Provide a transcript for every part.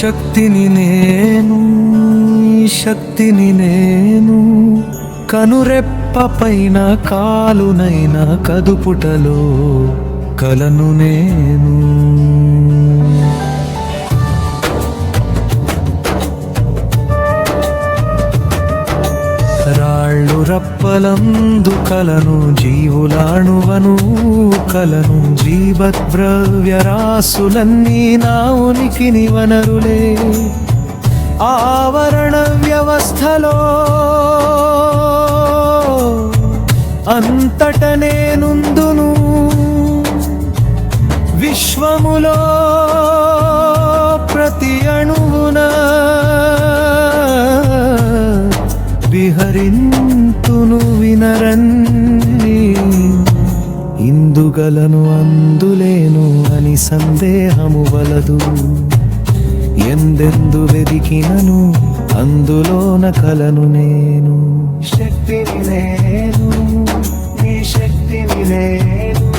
శక్తిని నేను ఈ శక్తిని నేను కనురెప్ప పైన కాలునైన కదుపుటలో కలను నేను. సకలందు కలను జీవులాణువను కలను జీవద్రవ్యరాసులన్నీ నా ఉనికిని వనరులే. ఆవరణ వ్యవస్థలో అంతట నేనుందును. విశ్వములో ఇందుగలను అందులేను అని సందేహము వలదు. ఎందెందు వెదికినను అందులోన కలను నేను. శక్తిని నేను నీ శక్తిని నేను.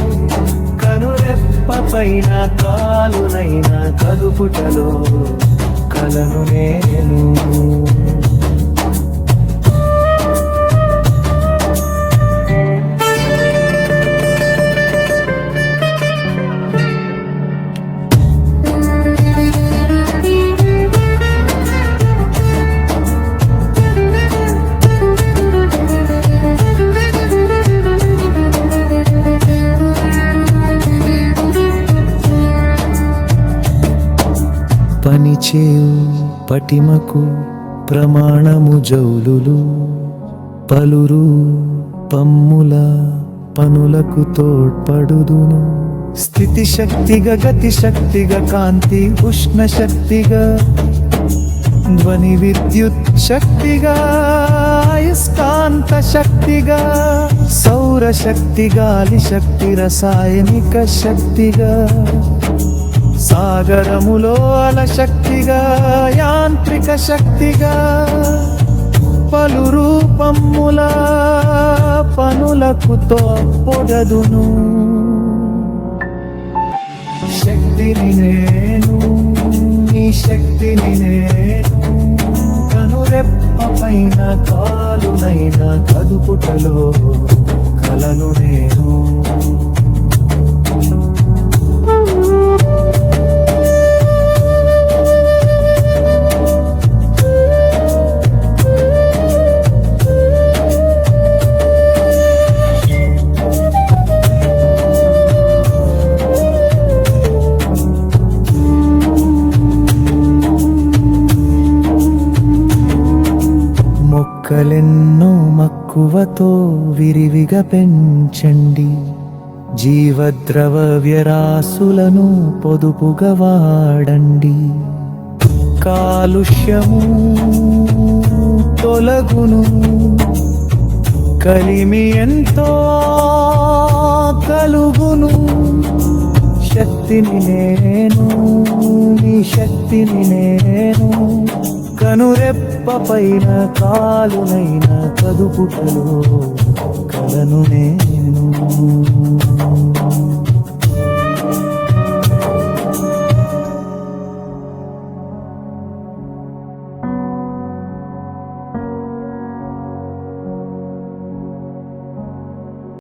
కనురెప్పపైన కాలునైన కదుపుటలో కలను నేను. పనిచేయు పటిమకు ప్రమాణము జౌలులు. పలురు పమ్ముల పనులకు తోడ్పడుదును. స్థితి శక్తిగా గతి శక్తిగా కాంతి ఉష్ణ శక్తిగా ధ్వని విద్యుత్ శక్తిగా అయస్కాంత శక్తిగా సౌర శక్తి గాలి శక్తి రసాయనిక శక్తిగా. సాగరములో అలశక్తిగా యాంత్రిక శక్తిగా పలు రూపముల పనులకు తోడ్పొడదును. శక్తిని నేను నీ శక్తిని నేను కనురెప్పపైన కాలునైన కదుపుటలో కలను నేను. మొక్కలెన్నో మక్కువతో విరివిగా పెంచండి. జీవద్రవ్యరాశులను పొదుపుగా వాడండి. కాలుష్యము తొలగును కలిమి ఎంతో కలుగును. శక్తిని నేను నీ శక్తిని నేను కనురెప్ప పైన కాలునైన కదుపుటలో కలను నేను.